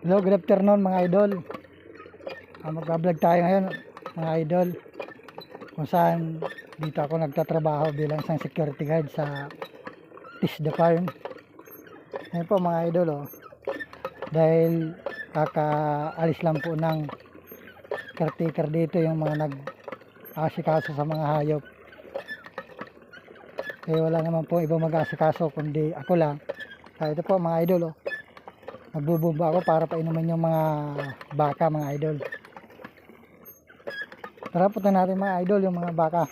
Hello, good afternoon mga idol. Uh, Magbablog tayo ngayon mga idol. Kung saan dito ako nagtatrabaho bilang isang security guard sa the Farm. Ngayon po mga idol oh. Dahil kakaalis lang po ng caretaker dito yung mga nag asikaso sa mga hayop. Eh wala naman po ibang mag-asikaso kundi ako lang. Kaya ito po mga idol oh nagbubumba ako para painumin yung mga baka mga idol. Tara punta natin mga idol yung mga baka.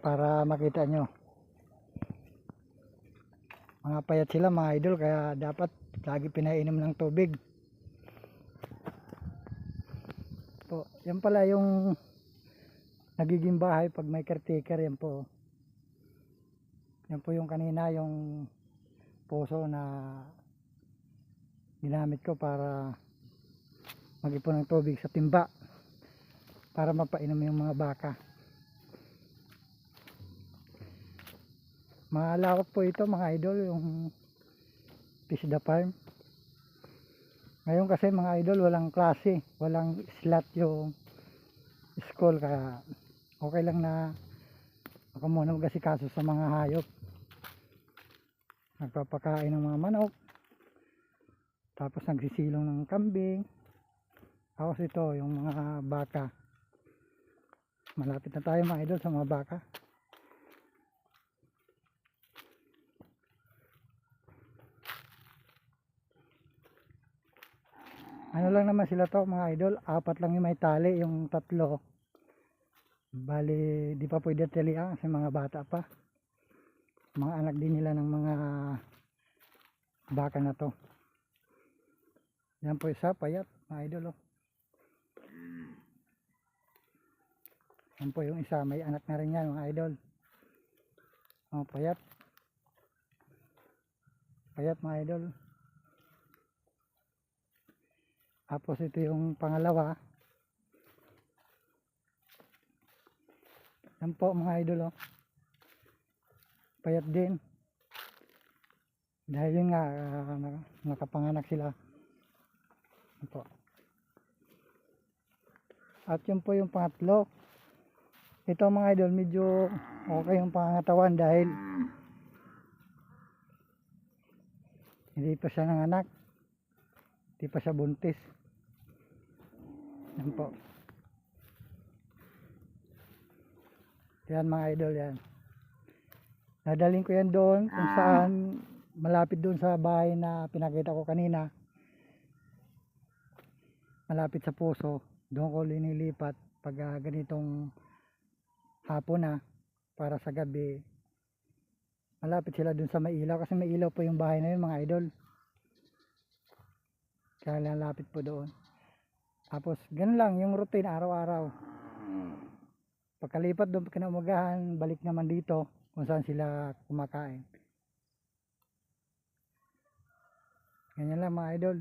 Para makita nyo. Mga payat sila mga idol kaya dapat lagi pinainom ng tubig. Po yan pala yung nagiging bahay pag may caretaker yan po. Yan po yung kanina yung puso na ginamit ko para mag-ipon ng tubig sa timba para mapainom yung mga baka. Malawak po ito mga idol yung the farm. Ngayon kasi mga idol walang klase walang slot yung school kaya okay lang na ako muna mag-asikaso sa mga hayop nagpapakain ng mga manok. Tapos nagsisilong ng kambing. Tapos ito yung mga baka. Malapit na tayo mga idol sa mga baka. Ano lang naman sila to mga idol? Apat lang yung may tali yung tatlo. Bali di pa pwede talian kasi mga bata pa mga anak din nila ng mga baka na to. Yan po isa payat mga idol oh. yan po yung isa may anak na rin yan mga idol. Oh, payat. Payat mga idol. Tapos ito yung pangalawa. Yan po mga idol oh payat din. Dahil yun nga na- nakapanganak sila. Po. At yun po yung pangatlo. Ito mga idol medyo okay yung pangangatawan dahil hindi pa siya nanganak. Hindi pa siya buntis. Yan po. Yan mga idol yan Nadaling ko yan doon kung saan malapit doon sa bahay na pinakita ko kanina. Malapit sa puso. Doon ko linilipat pag ah, ganitong hapon na para sa gabi. Malapit sila doon sa may ilaw kasi may ilaw po yung bahay na yun mga idol. Kaya lalapit po doon. Tapos ganun lang yung routine araw-araw. Pagkalipat doon kinaumagahan, balik naman dito kung saan sila kumakain. Ganyan lang mga idol.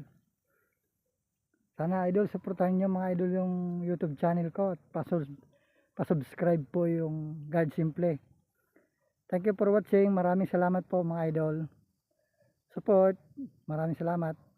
Sana idol, supportahan nyo mga idol yung YouTube channel ko at pasus- pasubscribe po yung God Simple. Thank you for watching. Maraming salamat po mga idol. Support. Maraming salamat.